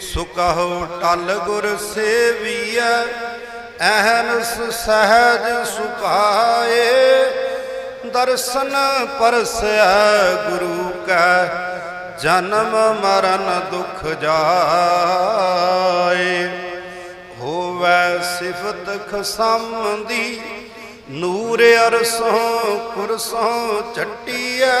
ਸੁਕਹੁ ਟਲ ਗੁਰ ਸੇਵੀਐ, ਅਹਨਸ ਸਹਿਜ ਸੁਭਾਏ ਦਰਸ਼ਨ ਪਰਸੈ ਗੁਰੂ ਕੈ, ਜਨਮ ਮਰਨ ਦੁਖ ਜਾਏ। ਹੋਵੇ ਸਿਫਤ ਖਸਮ ਦੀ ਨੂਰ ਅਰਸੋਂ ਕੁਰਸੋਂ ਚੱਟੀਐ।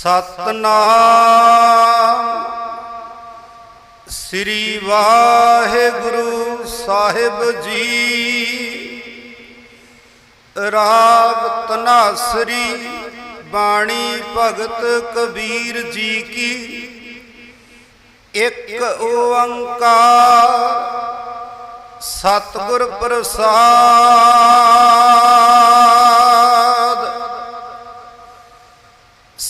ਸਤਨਾਮ। ਸ੍ਰੀ ਵਾਹਿਗੁਰੂ ਸਾਹਿਬ ਜੀ। ਰਾਗ ਤਨਾਸਰੀ ਬਾਣੀ ਭਗਤ ਕਬੀਰ ਜੀ ਕੀ। ਇੱਕ ਓੰਕਾਰ। ਸਤਿਗੁਰ ਪ੍ਰਸਾਦ।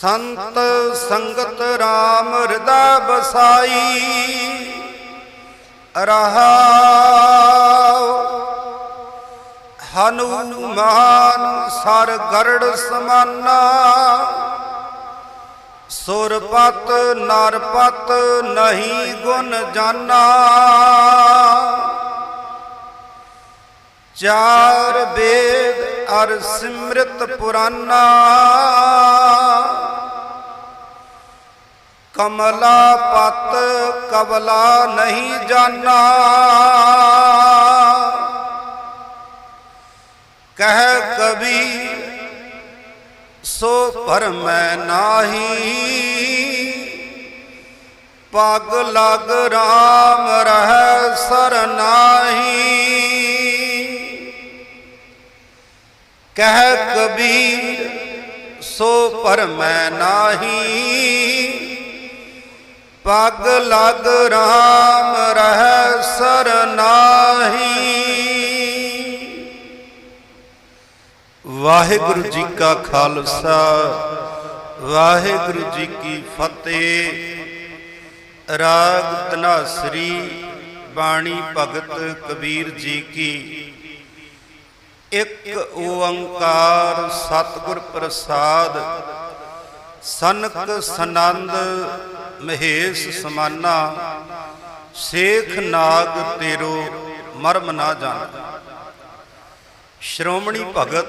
ਸੰਤ ਸੰਗਤ RAM ਹਿਰਦਾ ਬਸਾਈ ਰਹਾਉ ਹਨੂਮਾਨ ਸਰ ਗਰੜ ਸਮਾਨਾ। ਸੁਰਪਤ ਨਰਪਤ ਨਹੀਂ ਗੁਣ ਜਾਨਾ। ਚਾਰ ਵੇਦ ਅਰ ਸਿਮਰਤ ਪੁਰਾਨਾ। ਕਮਲਾ ਪਤ ਕਬਲਾ ਨਹੀਂ ਜਾਣਾ। ਕਹਿ ਕਬੀਰ ਸੋ ਭਰਮੈ ਨਾਹੀ। ਪਗ ਲਗ RAM ਰਹਿ ਸਰਨਾਹੀ ਕਹਿ ਕਬੀਰ ਸੋ ਭਰਮੈ ਨਾਹੀ। ਪਗ ਲਗ ਰਾਮ ਰਹਿ ਸਰਨਾਹੀ ਵਾਹਿਗੁਰੂ ਜੀ ਕਾ ਖਾਲਸਾ, ਵਾਹਿਗੁਰੂ ਜੀ ਕੀ ਫਤਿਹ। ਰਾਗ ਤਨਾਸਰੀ ਬਾਣੀ ਭਗਤ ਕਬੀਰ ਜੀ ਕੀ। ਇੱਕ ਓੰਕਾਰ ਸਤਿਗੁਰ ਪ੍ਰਸਾਦ, ਸਨਕ ਸਨੰਦ ਮਹੇਸ਼ ਸਮਾਨਾ, ਸੇਖ ਨਾਗ ਤੇਰੋ ਮਰਮ ਨਾ ਜਾਣ। ਸ਼੍ਰੋਮਣੀ ਭਗਤ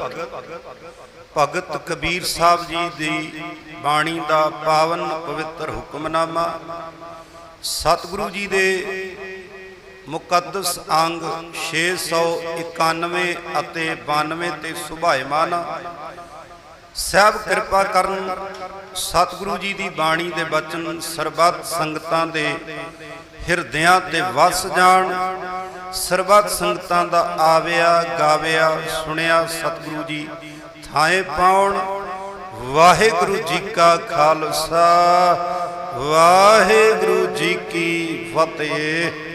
ਭਗਤ ਕਬੀਰ ਸਾਹਿਬ ਜੀ ਦੀ ਬਾਣੀ ਦਾ ਪਾਵਨ ਪਵਿੱਤਰ ਹੁਕਮਨਾਮਾ, ਸਤਿਗੁਰੂ ਜੀ ਦੇ ਮੁਕੱਦਸ ਅੰਗ 691 ਅਤੇ 92 ਤੇ ਸੁਭਾਇਮਾਨ ਸਹਿਬ ਕਿਰਪਾ ਕਰਨ ਸਤਿਗੁਰੂ ਜੀ ਦੀ ਬਾਣੀ ਦੇ ਬਚਨ, ਸਰਬੱਤ ਸੰਗਤਾਂ ਦੇ ਹਿਰਦਿਆਂ ਤੇ ਵਸ ਜਾਣ। ਸਰਬੱਤ ਸੰਗਤਾਂ ਦਾ ਆਵਿਆ, ਗਾਵਿਆ, ਸੁਣਿਆ ਸਤਿਗੁਰੂ ਜੀ ਥਾਏ ਪਾਉਣ। ਵਾਹਿਗੁਰੂ ਜੀ ਕਾ ਖਾਲਸਾ, ਵਾਹਿਗੁਰੂ ਜੀ ਕੀ ਫਤਿਹ।